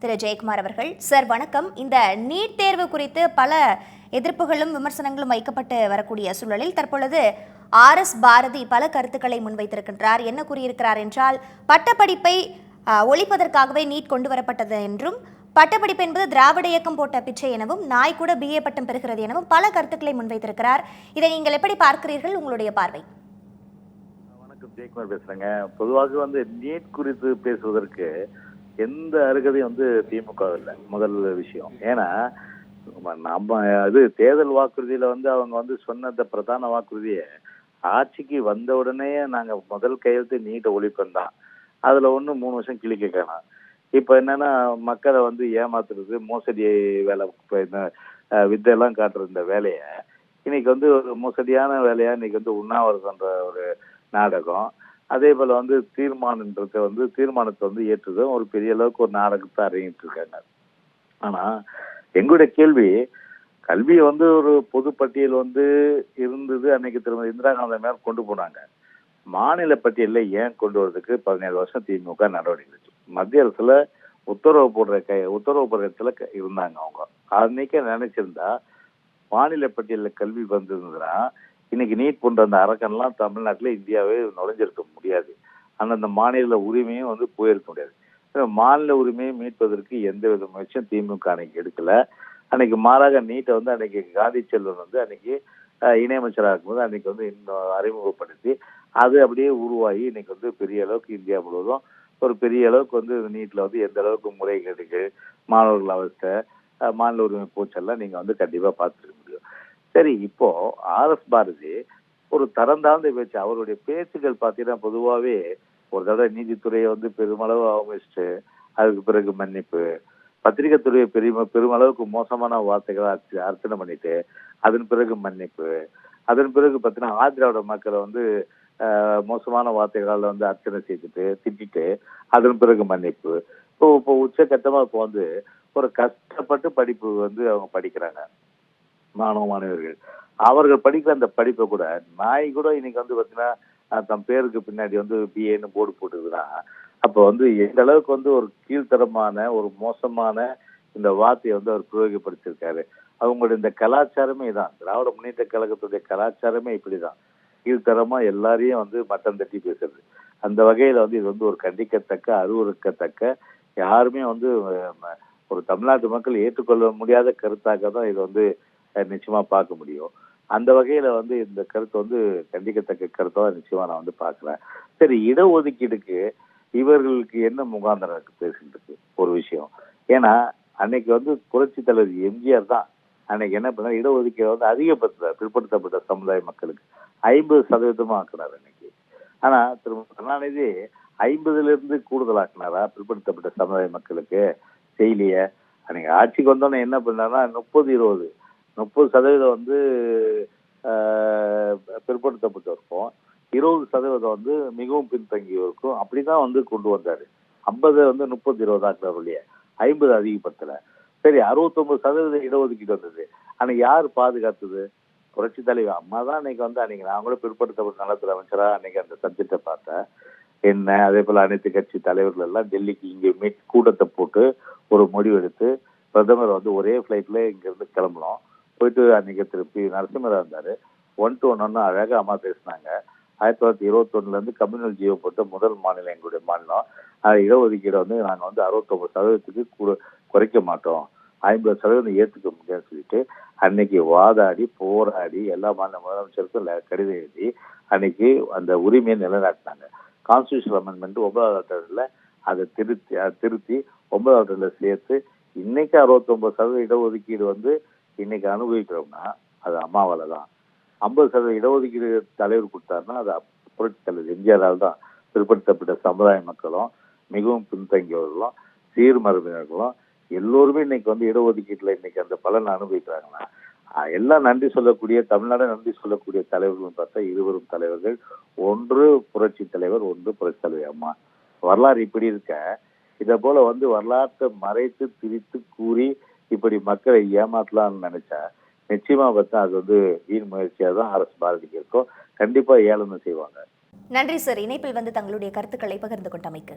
திரு. ஜெயக்குமார் அவர்கள். சார் வணக்கம். இந்த நீட் தேர்வு குறித்து பல எதிர்ப்புகளும் விமர்சனங்களும் வைக்கப்பட்டு வரக்கூடிய சூழலில் தற்பொழுது ஆர் எஸ் பாரதி பல கருத்துக்களை முன்வைத்திருக்கின்றார். என்ன கூறியிருக்கிறார் என்றால் பட்டப்படிப்பை ஒழிப்பதற்காகவே நீட் கொண்டு வரப்பட்டது என்றும் பட்டப்படிப்பு என்பது திராவிட இயக்கம் போட்ட பிச்சை எனவும் நாய் கூட பிஏ பட்டம் பெறுகிறது எனவும் பல கருத்துக்களை முன்வைத்திருக்கிறார். இதை நீங்கள் எப்படி பார்க்கிறீர்கள்? உங்களுடைய பார்வை. வணக்கம். ஜெயக்குமார் பேசுறேங்க. பொதுவாக வந்து நீட் குறித்து பேசுவதற்கு எந்த அருகதையும் வந்து திமுக இல்லை. முதல் விஷயம். ஏன்னா நம்ம- அது இது தேர்தல் வாக்குறுதியில வந்து அவங்க வந்து சொன்னத பிரதான வாக்குறுதியை ஆட்சிக்கு வந்த உடனே நாங்க முதல் கையெழுத்து நீட்ட ஒழிப்போம் தான் அதுல ஒண்ணு மூணு வருஷம் கிளிக்க காணும் இப்ப என்னன்னா மக்களை வந்து ஏமாத்துறது மோசடி வேலை இந்த வித்தையெல்லாம் காட்டுற இந்த வேலையை. இன்னைக்கு வந்து ஒரு மோசடியான வேலையா இன்னைக்கு வந்து உண்ணாவிரதன்ற ஒரு நாடகம். அதே போல வந்து தீர்மானன்றத வந்து தீர்மானத்தை வந்து ஏற்றுதும் ஒரு பெரிய அளவுக்கு ஒரு நாடகத்தை அரங்கிட்டு இருக்காங்க. ஆனா எங்களுடைய கேள்வி கல்வி வந்து ஒரு பொது பட்டியல் வந்து இருந்தது அன்னைக்கு திரும்ப இந்திரா காந்தி மேல கொண்டு போனாங்க. மாநில பட்டியலில் ஏன் கொண்டு வரதுக்கு பதினேழு வருஷம் திமுக நடவடிக்கை எடுத்துச்சு மத்திய அரசுல உத்தரவு போடுற கை உத்தரவு போடுற இடத்துல க- இருந்தாங்க அவங்க. அன்னைக்கே நினைச்சிருந்தா மாநில பட்டியலில் கல்வி வந்திருந்ததுன்னா இன்னைக்கு நீட் போன்ற அந்த அரக்கன்லாம் தமிழ்நாட்டில் இந்தியாவே நுழைஞ்சிருக்க முடியாது. ஆனால் அந்த மாநில உரிமையும் வந்து போயிருக்க முடியாது. மாநில உரிமையை மீட்பதற்கு எந்த வித முயற்சியும் திமுக அன்னைக்கு எடுக்கல. அன்னைக்கு மாறாக நீட்டை வந்து அன்னைக்கு காந்தி செல்வன் வந்து அன்னைக்கு இணையமைச்சராக இருக்கும்போது அன்னைக்கு வந்து இன்னும் அறிமுகப்படுத்தி அது அப்படியே உருவாகி இன்னைக்கு வந்து பெரிய அளவுக்கு இந்தியா முழுவதும் ஒரு பெரிய அளவுக்கு வந்து நீட்டில் வந்து எந்த அளவுக்கு முறைகேடுகள் மாணவர்கள் அவஸ்தை மாநில உரிமை பூச்செல்லாம் நீங்கள் வந்து கண்டிப்பாக பார்த்துருக்கீங்க சரி இப்போ ஆர் எஸ் பாரதி ஒரு தரம் தாழ்ந்த பேச்சு அவருடைய பேச்சுகள் பார்த்தீங்கன்னா பொதுவாகவே ஒரு தடவை நீதித்துறையை வந்து பெருமளவு அவமதிச்சுட்டு அதுக்கு பிறகு மன்னிப்பு பத்திரிகை துறையை பெரிய பெருமளவுக்கு மோசமான வார்த்தைகளை அர்ச்ச- அர்ச்சனை பண்ணிட்டு அதன் பிறகு மன்னிப்பு அதன் பிறகு பார்த்தீங்கன்னா ஆதிராவிட மக்களை வந்து மோசமான வார்த்தைகளால் வந்து அர்ச்சனை செய்துட்டு திட்டிட்டு அதன் பிறகு மன்னிப்பு. இப்போ இப்போ உச்சகட்டமா இப்போ வந்து ஒரு கஷ்டப்பட்டு படிப்பு வந்து அவங்க படிக்கிறாங்க. மாணவ மாணவர்கள் அவர்கள் படிக்கிற அந்த படிப்பை கூட நாய் கூட இன்னைக்கு வந்து பார்த்தீங்கன்னா தன் தம் பேருக்கு பின்னாடி வந்து பிஏன்னு போர்டு போட்டுதுன்னா அப்போ வந்து எந்த அளவுக்கு வந்து ஒரு கீழ்த்தரமான ஒரு மோசமான இந்த வார்த்தையை வந்து அவர் பிரயோகப்படுத்தியிருக்காரு. அவங்களுடைய இந்த கலாச்சாரமே தான் திராவிட முன்னேற்ற கழகத்துடைய கலாச்சாரமே இப்படி தான் கீழ்த்தரமா எல்லாரையும் வந்து மட்டம் தட்டி பேசுறது. அந்த வகையில் வந்து இது வந்து ஒரு கண்டிக்கத்தக்க அருவருக்கத்தக்க யாருமே வந்து ஒரு தமிழ்நாட்டு மக்கள் ஏற்றுக்கொள்ள முடியாத கருத்தாக தான் இது வந்து நிச்சயமா பார்க்க முடியும். அந்த வகையில வந்து இந்த கருத்து வந்து கண்டிக்கத்தக்க கருத்தா நிச்சயமா நான் வந்து பார்க்குறேன். சரி இடஒதுக்கீடுக்கு இவர்களுக்கு என்ன முகாந்திரம் இருக்கு ஒரு விஷயம். ஏன்னா அன்னைக்கு வந்து புரட்சி தலைவர் எம்ஜிஆர் தான். அன்னைக்கு என்ன பண்ணார்? இடஒதுக்கீடு வந்து அதிகப்படுத்துறார் பிற்படுத்தப்பட்ட சமுதாய மக்களுக்கு. ஐம்பது சதவீதமா ஆக்குனார் அன்னைக்கு. ஆனா திரு கருணாநிதி ஐம்பதுல இருந்து கூடுதலாக்குனாரா பிற்படுத்தப்பட்ட சமுதாய மக்களுக்கு? செய்யலையே. அன்னைக்கு ஆட்சிக்கு வந்தோன்னே என்ன பண்ணாருன்னா முப்பது இருபது. முப்பது சதவீதம் வந்து பிற்படுத்தப்பட்டிருக்கும். இருபது சதவீதம் வந்து மிகவும் பின்தங்கியிருக்கும். அப்படி தான் வந்து கொண்டு வந்தார். ஐம்பது வந்து முப்பது இருபது ஆக்குறாரு இல்லையா? ஐம்பது அதிகப்படுத்தலை. சரி அறுபத்தொம்பது சதவீதம் இடஒதுக்கீடு வந்தது. ஆனால் யார் பாதுகாத்தது? புரட்சி தலைவர் அம்மா தான் அன்னைக்கு வந்து அன்னைக்கு நான் கூட பிற்படுத்தப்பட்ட நலத்துறை அமைச்சராக அன்னைக்கு அந்த சப்ஜெக்டை பார்த்தேன். என்ன அதே போல் அனைத்து கட்சி தலைவர்கள் எல்லாம் டெல்லிக்கு இங்கே மீட் கூட்டத்தை போட்டு ஒரு முடிவெடுத்து பிரதமர் வந்து ஒரே ஃப்ளைட்டில் இங்கேருந்து கிளம்பணும் போயிட்டு அன்னைக்கு திருப்பி நரசிம்மராக இருந்தார். ஒன் டு ஒன் ஒன்று அழகாக அம்மா பேசினாங்க. ஆயிரத்தி தொள்ளாயிரத்தி இருபத்தொன்னுலேருந்து கம்யூனல் ஜீவோ போட்டு முதல் மாநிலம் எங்களுடைய மாநிலம். அது இடஒதுக்கீடை வந்து நாங்கள் வந்து அறுபத்தொம்பது சதவீதத்துக்கு குறைக்க மாட்டோம். ஐம்பது சதவீதம் ஏற்றுக்க முடியாதுன்னு சொல்லிட்டு அன்னைக்கு வாதாடி போராடி எல்லா மாநில முதலமைச்சருக்கும் கடிதம் எழுதி அன்னைக்கு அந்த உரிமையை நிலைநாட்டினாங்க. கான்ஸ்டியூஷன் அமெண்ட்மெண்ட் ஒன்பதாவது ஆட்டரில் அதை திருத்தி அதை திருத்தி ஒன்பதாவது ஆட்டத்தில் சேர்த்து இன்னைக்கு அறுபத்தொம்பது சதவீத இடஒதுக்கீடு வந்து இன்னைக்கு அனுபவிக்கிறோம்னா அது அம்மாவால தான் ஐம்பது சதவீத இடஒதுக்கீடு தலைவர் கொடுத்தாருன்னா அது புரட்சி தலைவர் எம்ஜிஆரால் தான். பிற்படுத்தப்பட்ட சமுதாய மக்களும் மிகவும் பின்தங்கியவர்களும் சீர்மரபினர்களும் எல்லோருமே இன்னைக்கு வந்து இடஒதுக்கீட்டில் இன்னைக்கு அந்த பலனை அனுபவிக்கிறாங்கன்னா எல்லாம் நன்றி சொல்லக்கூடிய தமிழ்நாடு நன்றி சொல்லக்கூடிய தலைவர்கள் பார்த்தா இருவரும் தலைவர்கள். ஒன்று புரட்சி தலைவர் ஒன்று புரட்சி தலைவர் அம்மா. வரலாறு இப்படி இருக்க. இதை போல வந்து வரலாற்றை மறைத்து திரித்து கூறி இப்படி மக்களை ஏமாத்தலாம்னு நினைச்சா நிச்சயமா பார்த்தா அது வந்து வீண் முயற்சியா தான் அரசு பாரதிக்கு இருக்கும். கண்டிப்பா ஏளனம் செய்வாங்க. நன்றி சார். இணைப்பில் வந்து தங்களுடைய கருத்துக்களை பகிர்ந்து கொண்டமைக்கு.